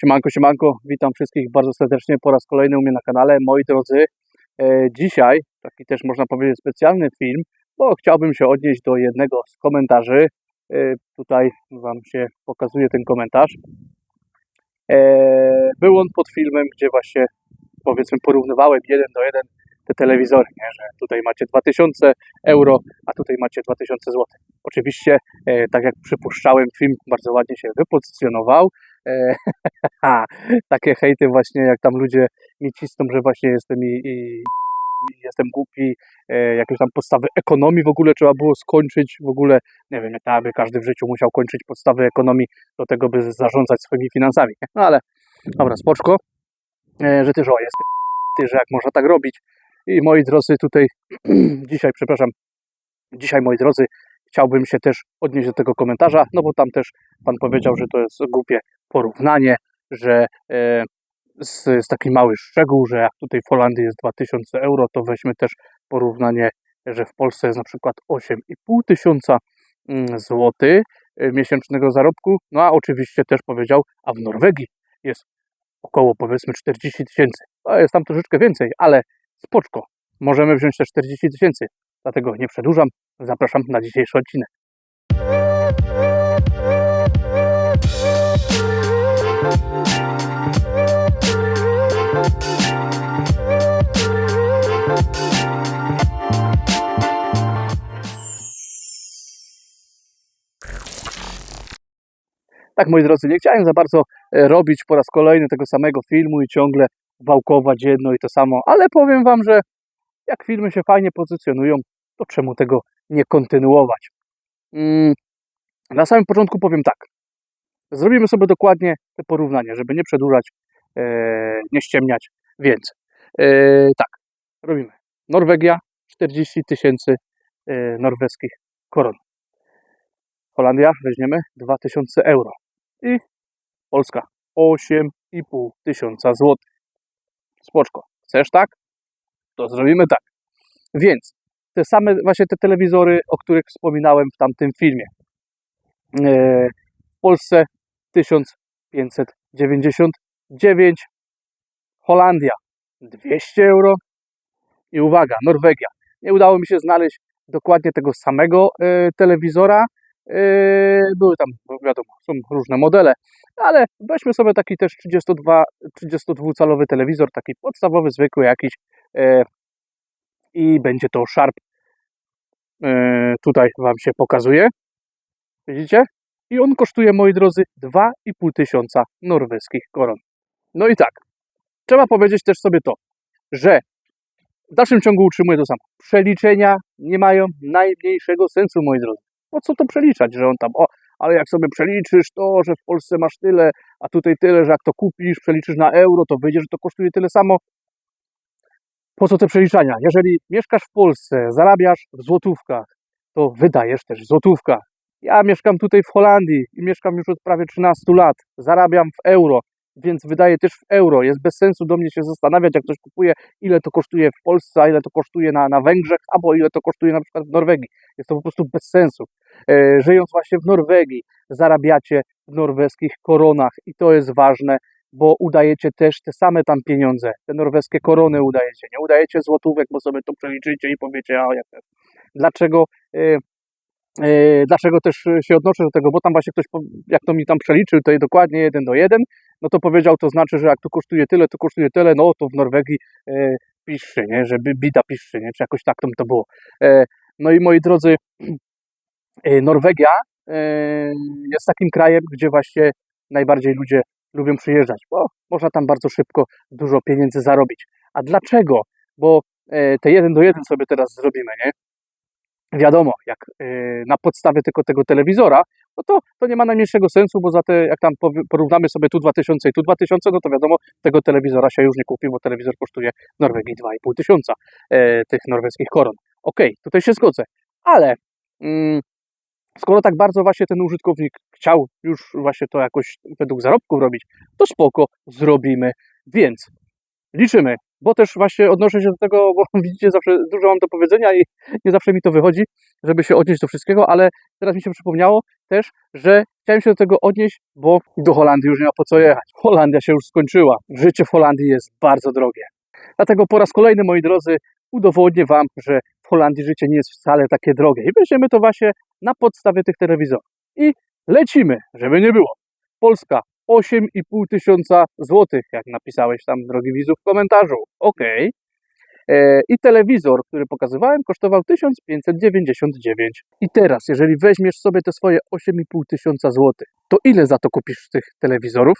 Siemanko, siemanko, witam wszystkich bardzo serdecznie po raz kolejny u mnie na kanale. Moi drodzy, e, dzisiaj taki też można powiedzieć specjalny film, bo chciałbym się odnieść do jednego z komentarzy. E, tutaj Wam się pokazuje ten komentarz. E, był on pod filmem, gdzie właśnie powiedzmy porównywałem jeden do jeden te telewizory, nie? że tutaj macie 2000 euro, a tutaj macie 2000 zł. Oczywiście, tak jak przypuszczałem, film bardzo ładnie się wypozycjonował. E, takie hejty właśnie, jak tam ludzie mi cisną, że właśnie jestem i, i, jestem głupi, e, jakieś tam podstawy ekonomii w ogóle trzeba było skończyć, w ogóle, nie wiem, tak aby każdy w życiu musiał kończyć podstawy ekonomii do tego, by zarządzać swoimi finansami, no ale dobra, spoczko, e, że ty, że o, jest ty, że jak można tak robić. I moi drodzy, tutaj dzisiaj, przepraszam, dzisiaj moi drodzy, chciałbym się też odnieść do tego komentarza, no bo tam też pan powiedział, że to jest głupie porównanie, że e, z, z taki mały szczegół, że jak tutaj w Holandii jest 2000 euro, to weźmy też porównanie, że w Polsce jest na przykład 8,5 tysiąca mm, złotych e, miesięcznego zarobku. No a oczywiście też powiedział, a w Norwegii jest około powiedzmy 40 tysięcy. Jest tam troszeczkę więcej, ale spoczko. Możemy wziąć te 40 tysięcy. Dlatego nie przedłużam. Zapraszam na dzisiejszy odcinek. Tak, moi drodzy, nie chciałem za bardzo e, robić po raz kolejny tego samego filmu i ciągle wałkować jedno i to samo, ale powiem Wam, że jak filmy się fajnie pozycjonują, to czemu tego nie kontynuować? Mm, na samym początku powiem tak. Zrobimy sobie dokładnie te porównania, żeby nie przedłużać, e, nie ściemniać. Więc e, tak, robimy. Norwegia 40 tysięcy norweskich koron. Holandia weźmiemy 2000 euro. I Polska 8,5 tysiąca złotych. Spoczko. Chcesz tak? To zrobimy tak. Więc te same właśnie te telewizory, o których wspominałem w tamtym filmie. E, W Polsce 1599, Holandia 200 euro i uwaga, Norwegia. Nie udało mi się znaleźć dokładnie tego samego e, telewizora. E, Były tam, no wiadomo, są różne modele, ale weźmy sobie taki też 32, 32-calowy telewizor, taki podstawowy, zwykły jakiś e, i będzie to Sharp. E, Tutaj Wam się pokazuje. Widzicie? I on kosztuje, moi drodzy, 2,5 tysiąca norweskich koron. No i tak, trzeba powiedzieć też sobie to, że w dalszym ciągu utrzymuję to samo. Przeliczenia nie mają najmniejszego sensu, moi drodzy. Po co to przeliczać, że on tam, o, ale jak sobie przeliczysz to, że w Polsce masz tyle, a tutaj tyle, że jak to kupisz, przeliczysz na euro, to wyjdzie, że to kosztuje tyle samo. Po co te przeliczania? Jeżeli mieszkasz w Polsce, zarabiasz w złotówkach, to wydajesz też w złotówkach. Ja mieszkam tutaj w Holandii i mieszkam już od prawie 13 lat. Zarabiam w euro, więc wydaję też w euro. Jest bez sensu do mnie się zastanawiać, jak ktoś kupuje, ile to kosztuje w Polsce, a ile to kosztuje na, na Węgrzech, albo ile to kosztuje na przykład w Norwegii. Jest to po prostu bez sensu. E, żyjąc właśnie w Norwegii, zarabiacie w norweskich koronach i to jest ważne, bo udajecie też te same tam pieniądze. Te norweskie korony udajecie. Nie udajecie złotówek, bo sobie to przeliczycie i powiecie, a jak to. Dlaczego? E, E, Dlaczego też się odnoszę do tego, bo tam właśnie ktoś, jak to mi tam przeliczył, to jest dokładnie jeden do jeden, no to powiedział, to znaczy, że jak tu kosztuje tyle, to kosztuje tyle, no to w Norwegii e, piszczy, nie, że bi- bida piszczy, nie, czy jakoś tak to, to było. E, no i moi drodzy, e, Norwegia e, jest takim krajem, gdzie właśnie najbardziej ludzie lubią przyjeżdżać, bo można tam bardzo szybko dużo pieniędzy zarobić. A dlaczego? Bo e, te jeden do jeden sobie teraz zrobimy, nie? Wiadomo, jak y, na podstawie tylko tego telewizora, no to, to nie ma najmniejszego sensu, bo za te, jak tam porównamy sobie tu 2000 i tu 2000, no to wiadomo, tego telewizora się już nie kupi, bo telewizor kosztuje w Norwegii 2,5 tysiąca e, tych norweskich koron. Okej, tutaj się zgodzę, ale mm, skoro tak bardzo właśnie ten użytkownik chciał już właśnie to jakoś według zarobków robić, to spoko, zrobimy. Więc liczymy bo też właśnie odnoszę się do tego, bo widzicie, zawsze dużo mam do powiedzenia i nie zawsze mi to wychodzi, żeby się odnieść do wszystkiego, ale teraz mi się przypomniało też, że chciałem się do tego odnieść, bo do Holandii już nie ma po co jechać. Holandia się już skończyła. Życie w Holandii jest bardzo drogie. Dlatego po raz kolejny, moi drodzy, udowodnię Wam, że w Holandii życie nie jest wcale takie drogie. I weźmiemy to właśnie na podstawie tych telewizorów. I lecimy, żeby nie było. Polska 8,5 tysiąca złotych, jak napisałeś tam, drogi widzu, w komentarzu. Okej. E, I telewizor, który pokazywałem, kosztował 1599. I teraz, jeżeli weźmiesz sobie te swoje 8,5 tysiąca złotych, to ile za to kupisz tych telewizorów?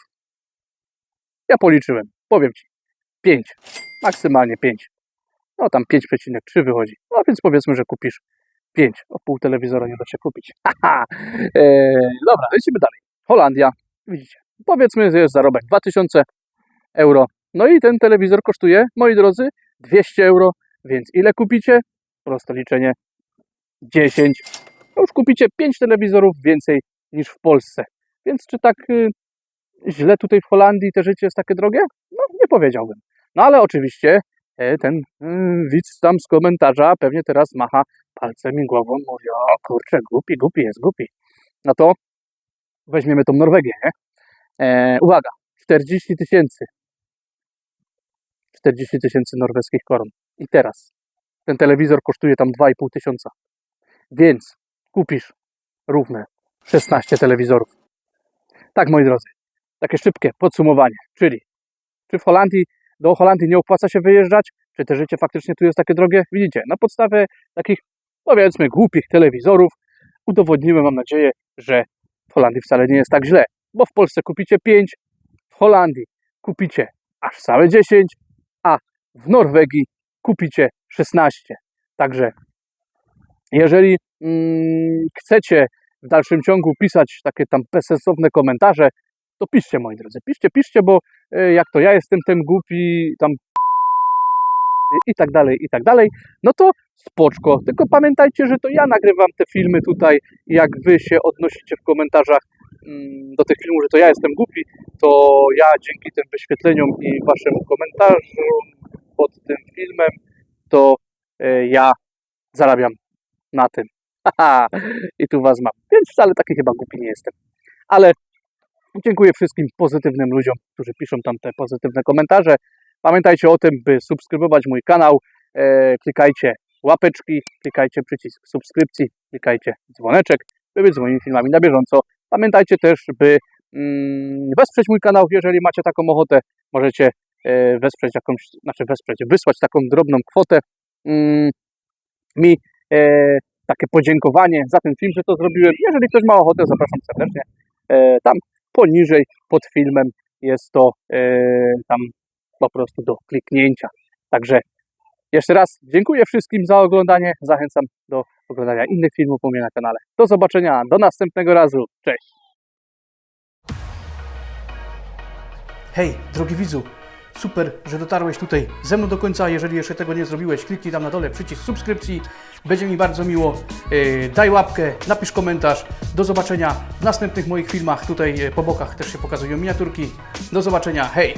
Ja policzyłem, powiem Ci. 5, maksymalnie 5. No tam 5,3 wychodzi. No więc powiedzmy, że kupisz 5. O pół telewizora nie da się kupić. Haha. E, dobra, lecimy dalej. Holandia, widzicie. Powiedzmy, że jest zarobek 2000 euro. No i ten telewizor kosztuje, moi drodzy, 200 euro. Więc ile kupicie? Proste liczenie. 10. To już kupicie 5 telewizorów więcej niż w Polsce. Więc czy tak y, źle tutaj w Holandii te życie jest takie drogie? No nie powiedziałbym. No ale oczywiście e, ten y, widz tam z komentarza pewnie teraz macha palcem i głową, mówi, o kurczę, głupi, głupi jest, głupi. No to weźmiemy tą Norwegię, nie? E, uwaga, 40 tysięcy. 40 tysięcy norweskich koron. I teraz ten telewizor kosztuje tam 2,5 tysiąca. Więc kupisz równe 16 telewizorów. Tak, moi drodzy, takie szybkie podsumowanie. Czyli, czy w Holandii, do Holandii nie opłaca się wyjeżdżać? Czy te życie faktycznie tu jest takie drogie? Widzicie, na podstawie takich, powiedzmy, głupich telewizorów udowodniłem, mam nadzieję, że w Holandii wcale nie jest tak źle. Bo w Polsce kupicie 5, w Holandii kupicie aż całe 10, a w Norwegii kupicie 16. Także jeżeli mm, chcecie w dalszym ciągu pisać takie tam bezsensowne komentarze, to piszcie moi drodzy, piszcie, piszcie, bo e, jak to ja jestem ten głupi, tam i tak dalej, i tak dalej, no to spoczko. Tylko pamiętajcie, że to ja nagrywam te filmy tutaj jak wy się odnosicie w komentarzach do tych filmów, że to ja jestem głupi, to ja dzięki tym wyświetleniom i waszym komentarzom pod tym filmem, to e, ja zarabiam na tym. I tu was mam. Więc wcale taki chyba głupi nie jestem. Ale dziękuję wszystkim pozytywnym ludziom, którzy piszą tam te pozytywne komentarze. Pamiętajcie o tym, by subskrybować mój kanał. E, klikajcie łapeczki, klikajcie przycisk subskrypcji, klikajcie dzwoneczek, by być z moimi filmami na bieżąco. Pamiętajcie też, by mm, wesprzeć mój kanał, jeżeli macie taką ochotę. Możecie e, wesprzeć jakąś, znaczy wesprzeć, wysłać taką drobną kwotę mm, mi e, takie podziękowanie za ten film, że to zrobiłem. Jeżeli ktoś ma ochotę, zapraszam serdecznie. E, tam poniżej pod filmem jest to tam po prostu do kliknięcia. Także jeszcze raz dziękuję wszystkim za oglądanie. Zachęcam do oglądania innych filmów u mnie na kanale. Do zobaczenia, do następnego razu. Cześć! Hej, drogi widzu, super, że dotarłeś tutaj ze mną do końca. Jeżeli jeszcze tego nie zrobiłeś, kliknij tam na dole przycisk subskrypcji. Będzie mi bardzo miło. Yy, Daj łapkę, napisz komentarz. Do zobaczenia w następnych moich filmach. Tutaj yy, po bokach też się pokazują miniaturki. Do zobaczenia, hej!